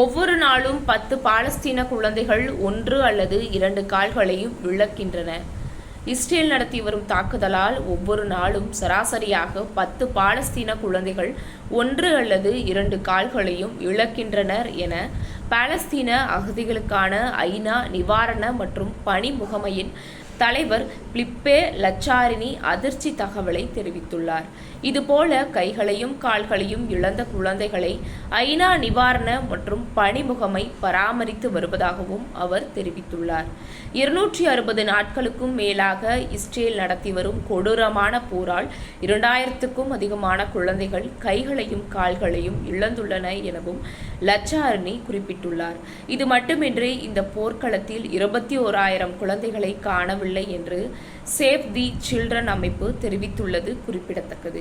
ஒவ்வொரு நாளும் பத்து பாலஸ்தீன குழந்தைகள் ஒன்று அல்லது இரண்டு கால்களையும் விளக்கின்றன. இஸ்ரேல் நடத்தி வரும் தாக்குதலால் ஒவ்வொரு நாளும் சராசரியாக பத்து பாலஸ்தீன குழந்தைகள் ஒன்று அல்லது இரண்டு கால்களையும் இழக்கின்றனர் என பாலஸ்தீன அகதிகளுக்கான ஐநா நிவாரண மற்றும் பணி முகமையின் தலைவர் பிலிப்பே லச்சாரினி அதிர்ச்சி தகவலை தெரிவித்துள்ளார். இதுபோல கைகளையும் கால்களையும் இழந்த குழந்தைகளை ஐநா நிவாரண மற்றும் பணி முகமை பராமரித்து வருவதாகவும் அவர் தெரிவித்துள்ளார். இருநூற்றி அறுபது நாட்களுக்கும் மேலாக இஸ்ரேல் நடத்தி வரும் கொடூரமான போரால் இரண்டாயிரத்துக்கும் அதிகமான குழந்தைகள் கைகளையும் கால்களையும் இழந்துள்ளன எனவும் லச்சாரணி குறிப்பிட்டுள்ளார். இது மட்டுமின்றி இந்த போர்க்களத்தில் இருபத்தி ஓராயிரம் குழந்தைகளை காணவில்லை என்று சேவ் தி சில்ட்ரன் அமைப்பு தெரிவித்துள்ளது குறிப்பிடத்தக்கது.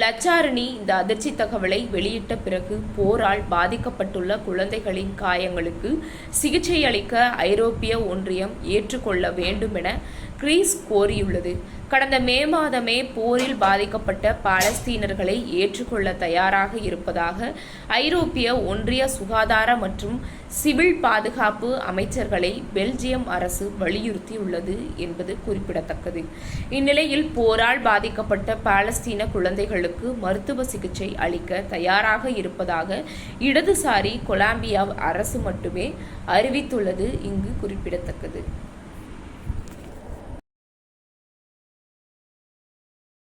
லச்சாரணி இந்த அதிர்ச்சி தகவலை வெளியிட்ட பிறகு போரால் பாதிக்கப்பட்டுள்ள குழந்தைகளின் காயங்களுக்கு சிகிச்சை அளிக்க ஐரோப்பிய ஒன்றியம் ஏற்றுக்கொள்ள வேண்டும் என கிரீஸ் கோரியுள்ளது. கடந்த மே மாதமே போரில் பாதிக்கப்பட்ட பாலஸ்தீனர்களை ஏற்றுக்கொள்ள தயாராக இருப்பதாக ஐரோப்பிய ஒன்றிய சுகாதார மற்றும் சிவில் பாதுகாப்பு அமைச்சர்களை பெல்ஜியம் அரசு வலியுறுத்தியுள்ளது என்பது குறிப்பிடத்தக்கது. குறிப்பிடத்தக்கது இந்நிலையில் போரால் பாதிக்கப்பட்ட பாலஸ்தீன குழந்தைகளுக்கு மருத்துவ சிகிச்சை அளிக்க தயாராக இருப்பதாக இடதுசாரி கொலாம்பியா அரசு மட்டுமே அறிவித்துள்ளது. இங்கு குறிப்பிடத்தக்கது.